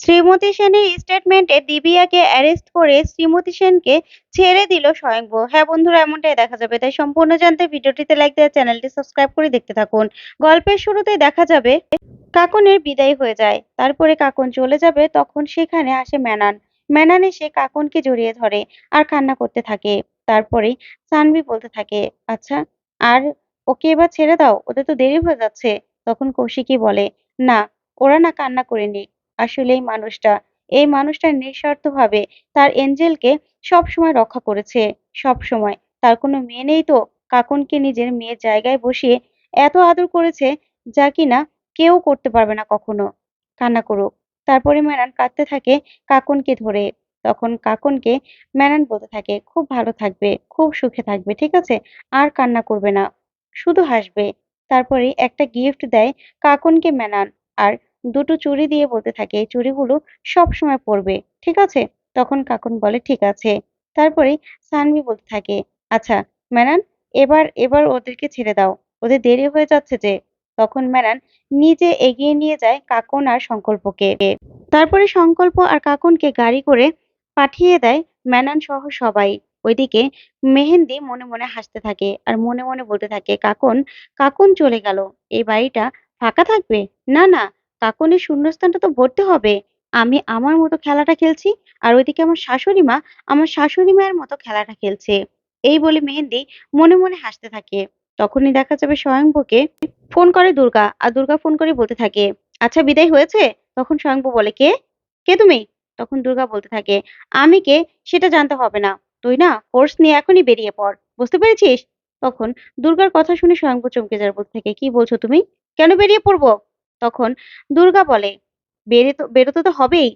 শ্রীমতী সেনের স্টেটমেন্টে দিবিয়াকে অ্যারেস্ট করে শ্রীমতী সেনকে ছেড়ে দিল স্বয়ংভূ হ্যাঁ বন্ধুরা, এমনটাই দেখা যাবে। তাই সম্পূর্ণ জানতে ভিডিওটিতে লাইক দিয়ে চ্যানেলটি সাবস্ক্রাইব করে দেখতে থাকুন। গল্পের শুরুতে দেখা যাবে, কাকনের বিদায় হয়ে যায়। তারপরে কাকন চলে যাবে, তখন সেখানে আসে ম্যানান। ম্যানান এসে কাকনকে জড়িয়ে ধরে আর কান্না করতে থাকে। তারপরে সানভি বলতে থাকে আচ্ছা আর ওকে এবার ছেড়ে দাও, ওদের তো দেরি হয়ে যাচ্ছে। তখন কৌশিকী বলে, না, ওরা না কান্না করে নিক আসলে এই মানুষটা। এই মানুষটা নিঃস্বার্থভাবে তার এঞ্জেলকে সব সময় রক্ষা করেছে। সব সময় তার কোনো মেয়ে নেই তো? কাকনকে নিজের মেয়ের জায়গায় বসিয়ে এত আদর করেছে যা কিনা কেউ করতে পারবে না কখনো। কান্না করুক। তারপরে ম্যানান কাঁদতে থাকে কাকনকে ধরে। তখন কাকনকে ম্যানান বলতে থাকে, খুব ভালো থাকবে, খুব সুখে থাকবে, ঠিক আছে? আর কান্না করবে না। শুধু হাসবে। তারপরে একটা গিফট দেয় কাকনকে ম্যানান আর দুটো চুড়ি দিয়ে বলতে থাকে, এই চুড়িগুলো সব সময় পরবে, ঠিক আছে? তখন কাকুন বলে, ঠিক আছে। তারপরে সানভি বলতে থাকে আচ্ছা ম্যানান, এবার এবার ওদেরকে ছেড়ে দাও, ওদের দেরি হয়ে যাচ্ছে যে। তখন ম্যানান নিজে এগিয়ে নিয়ে যায় কাকন আর সংকল্পকে। তারপরে সংকল্প আর কাকনকে গাড়ি করে পাঠিয়ে দেয় ম্যানান সহ সবাই। ওইদিকে মেহেন্দি মনে মনে হাসতে থাকে আর মনে মনে বলতে থাকে, কাকন কাকন চলে গেল, এই বাড়িটা ফাঁকা থাকবে? না না কাকনের শূন্যস্থানটা তো ভরতে হবে। আমি আমার মতো খেলাটা খেলছি আর ওইদিকে আমার শাশুড়ি মা আমার শাশুড়ি মায়ের মতো খেলাটা খেলছে। এই বলে মেহেন্দি মনে মনে হাসতে থাকে। তখনই দেখা যাবে স্বয়ংভূকে ফোন করে দুর্গা আর দুর্গা ফোন করে বলতে থাকে আচ্ছা বিদায় হয়েছে? তখন স্বয়ংভূ বলে, কে? কে তুমি? তখন দুর্গা বলতে থাকে, আমি কে? সেটা জানতে হবে না। তুই না কোর্স নিয়ে এখনই বেরিয়ে পড়। বুঝতে পেরেছিস? তখন দুর্গার কথা শুনে স্বয়ংভূ চমকে যাওয়ার বলতে থাকে, কি বলছো তুমি? কেন বেরিয়ে পড়ব? তখন দুর্গা বলে বেরোতে বেরোতে তো হবেই।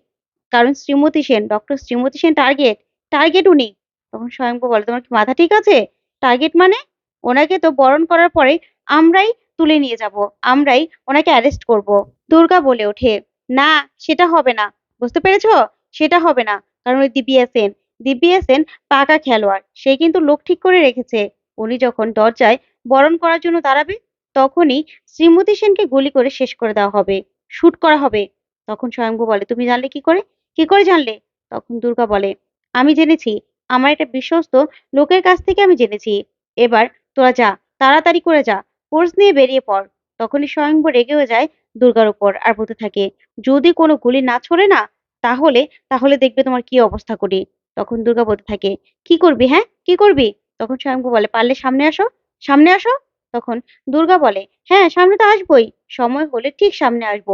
কারণ Shrimati Sen doctor Shrimati Sen target target উনি। তখন স্বয়ংভূ বলে, তোমার কি মাথা ঠিক আছে? টার্গেট মানে? ওনাকে তো বরণ করার পরে আমরাই তুলে নিয়ে যাব, আমরাই ওনাকে অ্যারেস্ট করব। দুর্গা বলে ওঠে, না, সেটা হবে না। বুঝতে পেরেছ? সেটা হবে না। কারণ ওই দিব্যা সেন দিব্যা সেন পাকা খেলোয়াড়। সে কিন্তু লোক ঠিক করে রেখেছে। উনি যখন দরজায় বরণ করার জন্য দাঁড়াবে তখনই শ্রীমতী সেনকে গুলি করে শেষ করে দেওয়া হবে, শুট করা হবে। তখন স্বয়ংভূ বলে, তুমি জানলে কি করে? কি করে জানলে? তখন দুর্গা বলে, আমি জেনেছি, আমার একটা বিশ্বস্ত লোকের কাছ থেকে আমি জেনেছি। এবার তোরা যা, তাড়াতাড়ি করে যা, কোর্স নিয়ে বেরিয়ে পড়। তখনই স্বয়ংভূ রেগেও যায় দুর্গার উপর আর বলতে থাকে, যদি কোনো গুলি না ছড়ে না, তাহলে তাহলে দেখবে তোমার কি অবস্থা করি তখন দুর্গা বলতে থাকে, কি করবি হ্যাঁ? কি করবি? তখন স্বয়ংভূ বলে, পারলে সামনে আসো সামনে আসো। তখন দুর্গা বলে হ্যাঁ সামনে তো আসবোই। সময় হলে ঠিক সামনে আসব।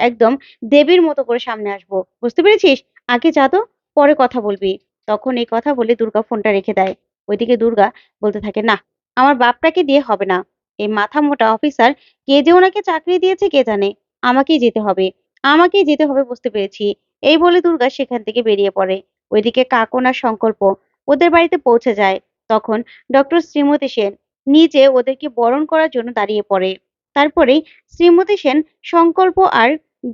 একদম দেবীর মতো করে সামনে আসব। বুঝতে পেরেছিস? আগে যা তো, পরে কথা বলবি। তখন এই কথা বলে দুর্গা ফোনটা রেখে দেয়। ওইদিকে দুর্গা বলতে থাকে, না, আমার বাপটাকে দিয়ে হবে না। এই মাথা মোটা অফিসার কে যে ওনাকে চাকরি দিয়েছে কে জানে? আমাকেই যেতে হবে। আমাকেই যেতে হবে বুঝতে পেরেছি। এই বলে দুর্গা সেখান থেকে বেরিয়ে পড়ে। ওইদিকে কাকন আর সংকল্প ওদের বাড়িতে পৌঁছে যায়। তখন ডক্টর শ্রীমতী সেন নিজে ওদেরকে বরণ করার জন্য দাঁড়িয়ে পড়ে। তারপরেই শ্রীমতী সেন সংকল্প আর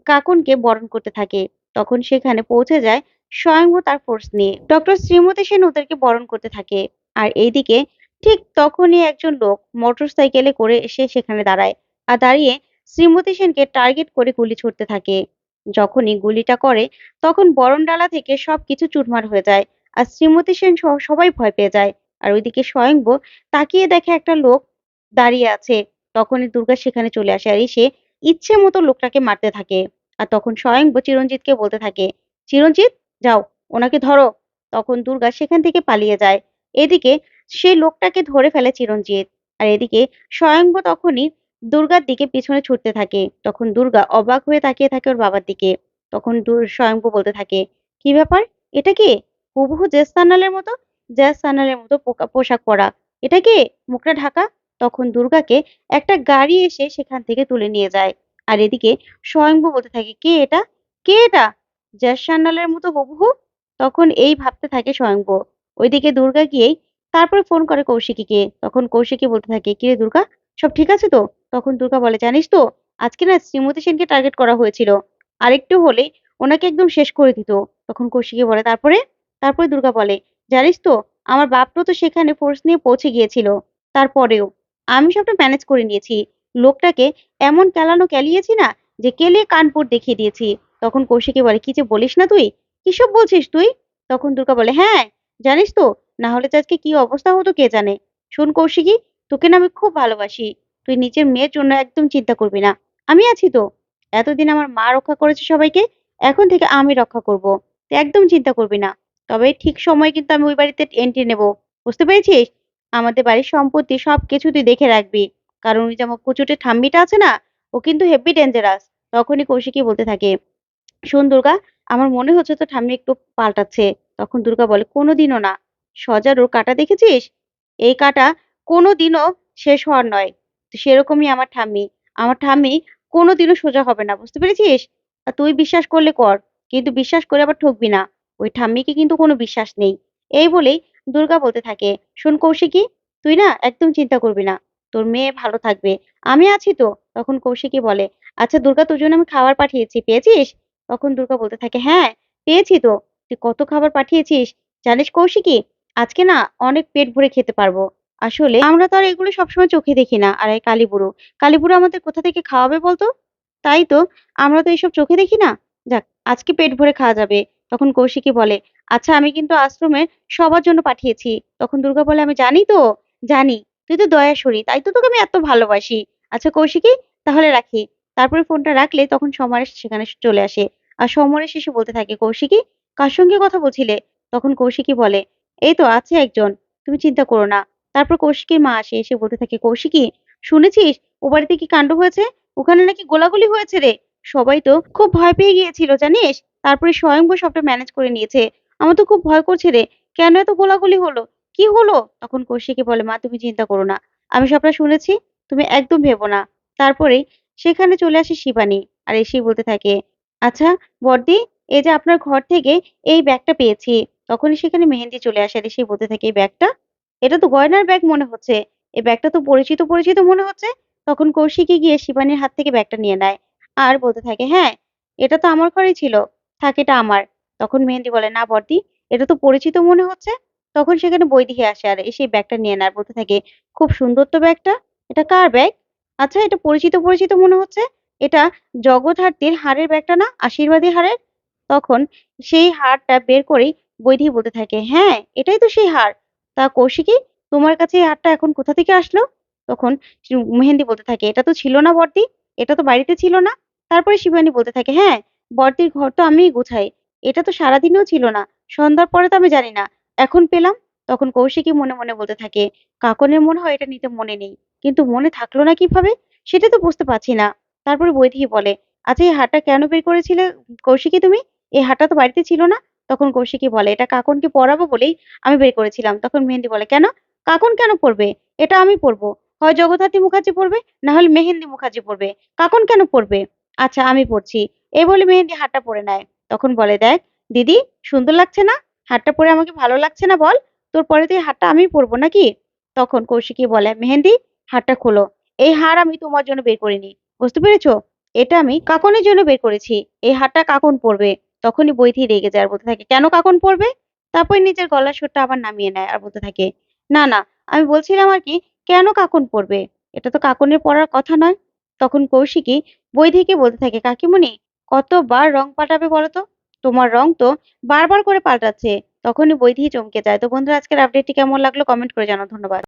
কাকুনকে বরণ করতে থাকে। তখন সেখানে পৌঁছে যায় স্বয়ংভূ তার ফোর্স নিয়ে। ডক্টর শ্রীমতী সেন ওদেরকে বরণ করতে থাকে। আর এইদিকে ঠিক তখনই একজন লোক মোটর সাইকেলে করে এসে সেখানে দাঁড়ায়। আর দাঁড়িয়ে শ্রীমতী সেনকে টার্গেট করে গুলি ছুটতে থাকে। যখনই গুলিটা করে, তখন বরণডালা থেকে সবকিছু চুরমার হয়ে যায়। আর শ্রীমতী সেন সহ সবাই ভয় পেয়ে যায়। আর ওইদিকে স্বয়ংভূ তাকিয়ে দেখে একটা লোক দাঁড়িয়ে আছে। তখনই দুর্গা সেখানে চলে আসে আর এসে ইচ্ছে মতো লোকটাকে মারতে থাকে। আর তখন স্বয়ংভূ চিরঞ্জিতকে বলতে থাকে, চিরঞ্জিত, যাও, ওনাকে ধরো। তখন দুর্গা সেখান থেকে পালিয়ে যায়। এদিকে সে লোকটাকে ধরে ফেলে চিরঞ্জিত। আর এদিকে স্বয়ংভূ তখনই দুর্গার দিকে পিছনে ছুটতে থাকে। তখন দুর্গা অবাক হয়ে তাকিয়ে থাকে ওর বাবার দিকে। তখন দূর- বলতে থাকে, কি ব্যাপার? এটা কি? হুবহু জেস সান্যালের মতো? জেস সান্যালের মতো পোশাক পরা। এটা কি মুখটা ঢাকা? তখন দুর্গাকে একটা গাড়ি এসে সেখান থেকে তুলে নিয়ে যায়। আর এদিকে স্বয়ংভু বলতে থাকে, কে এটা? কে এটা? জেস সান্যালের মতো হুবহু? তখন এই ভাবতে থাকে স্বয়ংভূ। ওইদিকে দুর্গা গিয়েই তারপরে ফোন করে কৌশিকীকে। তখন কৌশিকী বলতে থাকে, কিরে দুর্গা, সব ঠিক আছে তো? তখন দুর্গা বলে, জানিস তো, আজকে না শ্রীমতী সেনকে টার্গেট করা হয়েছিল। আরেকটু হলে ওনাকে একদম শেষ করে দিত। তখন কৌশিকী বলে, তারপরে? তারপরে দুর্গা বলে জানিস তো, আমার বাপটা তো সেখানে ফোর্স নিয়ে পৌঁছে গিয়েছিল। তারপরেও আমি সবটা ম্যানেজ করে নিয়েছি। লোকটাকে এমন কেলানো কেলিয়েছি না যে কেলিয়ে কানপুর দেখিয়ে দিয়েছি। তখন কৌশিকী বলে, কি যে বলিস না তুই? কিসব বলছিস তুই? তখন দুর্গা বলে হ্যাঁ জানিস তো, না হলে তো আজকে কি অবস্থা হতো কে জানে? শোন কৌশিকী, তোকে না আমি খুব ভালোবাসি। তুই নিজের মেয়ের জন্য একদম চিন্তা করবি না। আমি আছি তো। এতদিন আমার মা রক্ষা করেছে সবাইকে, এখন থেকে আমি রক্ষা করব। তুই একদম চিন্তা করবি না। তবে ঠিক সময় কিন্তু আমি ওই বাড়িতে এন্ট্রি নেব। বুঝতে পেরেছিস? আমাদের বাড়ির সম্পত্তি সবকিছু তুই দেখে রাখবি। কারণ ওই যে আমার কুচুটে ঠাম্মিটা আছে না, ও কিন্তু হেভি ডেঞ্জারাস তখনই কৌশিকী বলতে থাকে, শোন দুর্গা, আমার মনে হচ্ছে তো ঠাম্মি একটু পাল্টাচ্ছে। তখন দুর্গা বলে, কোনোদিনও না। সজার ওর কাটা দেখেছিস? এই কাটা কোনোদিনও শেষ হওয়ার নয়। সেরকমই আমার ঠাম্মি। আমার ঠাম্মি কোনোদিনও সোজা হবে না। বুঝতে পেরেছিস? তুই বিশ্বাস করলে কর। কিন্তু বিশ্বাস করে আবার ঠকবি না। ওই ঠাম্মিকে কিন্তু কোনো বিশ্বাস নেই। এই বলেই দুর্গা বলতে থাকে, শোন কৌশিকী, তুই না একদম চিন্তা করবি না, তোর মেয়ে ভালো থাকবে। আমি আছি তো? তখন কৌশিকী বলে আচ্ছা দুর্গা, তোর জন্য আমি খাবার পাঠিয়েছি, পেয়েছিস? তখন দুর্গা বলতে থাকে হ্যাঁ পেয়েছি তো। তুই কত খাবার পাঠিয়েছিস? জানিস কৌশিকী, আজকে না অনেক পেট ভরে খেতে পারব। আসলে আমরা তো আর এগুলো সবসময় চোখে দেখি না, আর এই কালীবুড়ো। কালীবুড়ো আমাদের কোথা থেকে খাওয়াবে বলতো? তাই তো, আমরা তো এইসব চোখে দেখি না। যাক, আজকে পেট ভরে খাওয়া যাবে। তখন কৌশিকী বলে আচ্ছা আমি কিন্তু আশ্রমে সবার জন্য পাঠিয়েছি। তখন দুর্গা বলে, আমি জানি তো, জানি। তুই তো দয়াশরী তাই তো তোকে আমি এত ভালোবাসি। আচ্ছা কৌশিকী, তাহলে রাখি। তারপরে ফোনটা রাখলে তখন সমরেশ সেখানে চলে আসে। আর সমরেশ এসে বলতে থাকে, কৌশিকী, কার সঙ্গে কথা বলছিলে? তখন কৌশিকী বলে, এই তো আছে একজন, তুমি চিন্তা করো না। তারপর কৌশিকীর মা আসে, এসে বলতে থাকে, কৌশিকী, শুনেছিস? ও বাড়িতে কি কাণ্ড হয়েছে? ওখানে নাকি গোলাগুলি হয়েছে রে? সবাই তো খুব ভয় পেয়ে গিয়েছিল, জানিস? তারপরে স্বয়ংভর সবটা ম্যানেজ করে নিয়েছে। আমার তো খুব ভয় করছে রে, কেন এত গোলাগুলি হলো? কি হলো? তখন কৌশিকী বলে, মা, তুমি চিন্তা করো না। আমি সবটা শুনেছি, তুমি একদম ভেবো না। তারপরে সেখানে চলে আসে শিবানী আর এসেই বলতে থাকে আচ্ছা বড়দি এই যে আপনার ঘর থেকে এই ব্যাগটা পেয়েছি। তখনই সেখানে মেহেন্দি চলে আসে আর এসেই বলতে থাকে, এই ব্যাগটা? এটা তো গয়নার ব্যাগ মনে হচ্ছে। এই ব্যাগটা তো পরিচিত পরিচিত মনে হচ্ছে? তখন কৌশিকী গিয়ে শিবানীর হাত থেকে ব্যাগটা নিয়ে নেয় আর বলতে থাকে হ্যাঁ এটা তো আমার ঘরেই ছিল। থাক এটা আমার। তখন মেহেন্দি বলে, না বড়দি এটা তো পরিচিত মনে হচ্ছে। তখন সেখানে বৈদিকে আসে, আর এসে ব্যাগটা নিয়ে নেয় বলতে থাকে, খুব সুন্দর তো ব্যাগটা। এটা কার ব্যাগ? আচ্ছা এটা পরিচিত পরিচিত মনে হচ্ছে। এটা জগদ্ধাত্রীর হারের ব্যাগটা না? আশীর্বাদী হারের তখন সেই হারটা বের করেই বৈধি বলতে থাকে হ্যাঁ এটাই তো সেই হার তা কৌশিকী, তোমার কাছে এই হারটা এখন কোথা থেকে আসলো? তখন মেহেন্দি বলতে থাকে, এটা তো ছিল না বর্দি, এটা তো বাড়িতে ছিল না। তারপরে শিবানী বলতে থাকে হ্যাঁ বর্দির ঘর তো আমিই গুছাই। এটা তো সারাদিনেও ছিল না। সন্ধ্যার পরে তো আমি জানি না। এখন পেলাম। তখন কৌশিকী মনে মনে বলতে থাকে, কাকনের মনে হয় এটা নিতে মনে নেই। কিন্তু মনে থাকল না কীভাবে? সেটা তো বুঝতে পারছি না। তারপরে বৈদেহী বলে আচ্ছা এই হারটা কেন বের করেছিলে কৌশিকী তুমি? এই হারটা তো বাড়িতে ছিল না। তখন কৌশিকী বলে, এটা কাকনকে পড়াবো বলেই আমি বের করেছিলাম। তখন মেহেন্দি বলে, কেন? কাকন কেন পড়বে এটা আমি পড়ব হয় জগদ্ধাত্রী মুখার্জি পড়বে না হলে মেহেন্দি মুখার্জি পড়বে কাকন কেন পড়বে আচ্ছা আমি পরছি। এই বলে মেহেন্দি হারটা পরে নেয়। তখন বলে, দেখ, দিদি, সুন্দর লাগছে না? হারটা পরে আমাকে ভালো লাগছে না বল? তোর পরে তুই হারটা আমি পরবো নাকি? তখন কৌশিকী বলে, মেহেন্দি, হারটা খোলো। এই হার আমি তোমার জন্য বের করিনি। বুঝতে পেরেছ? এটা আমি কাকনের জন্য বের করেছি। এই হারটা কাকন পরবে। তখনই বৈথি রেগে যায় আর বলতে থাকে, কেন কাকন পরবে? তারপর নিজের গলার সুরটা আবার নামিয়ে নেয় আর বলতে থাকে, না না, আমি বলছিলাম আর কি, কেন কাকন পরবে? এটা তো কাকনের পরার কথা নয়। তখন কৌশিকী বৈদিকে বলতে থাকে, কাকিমণি কতবার রং পাল্টাবে বলো তো তোমার রং তো বারবার করে পাল্টাচ্ছে। তখনই বৈধি চমকে যায়। তো বন্ধুরা, আজকের আপডেটটি কেমন লাগল? কমেন্ট করে জানাও। ধন্যবাদ।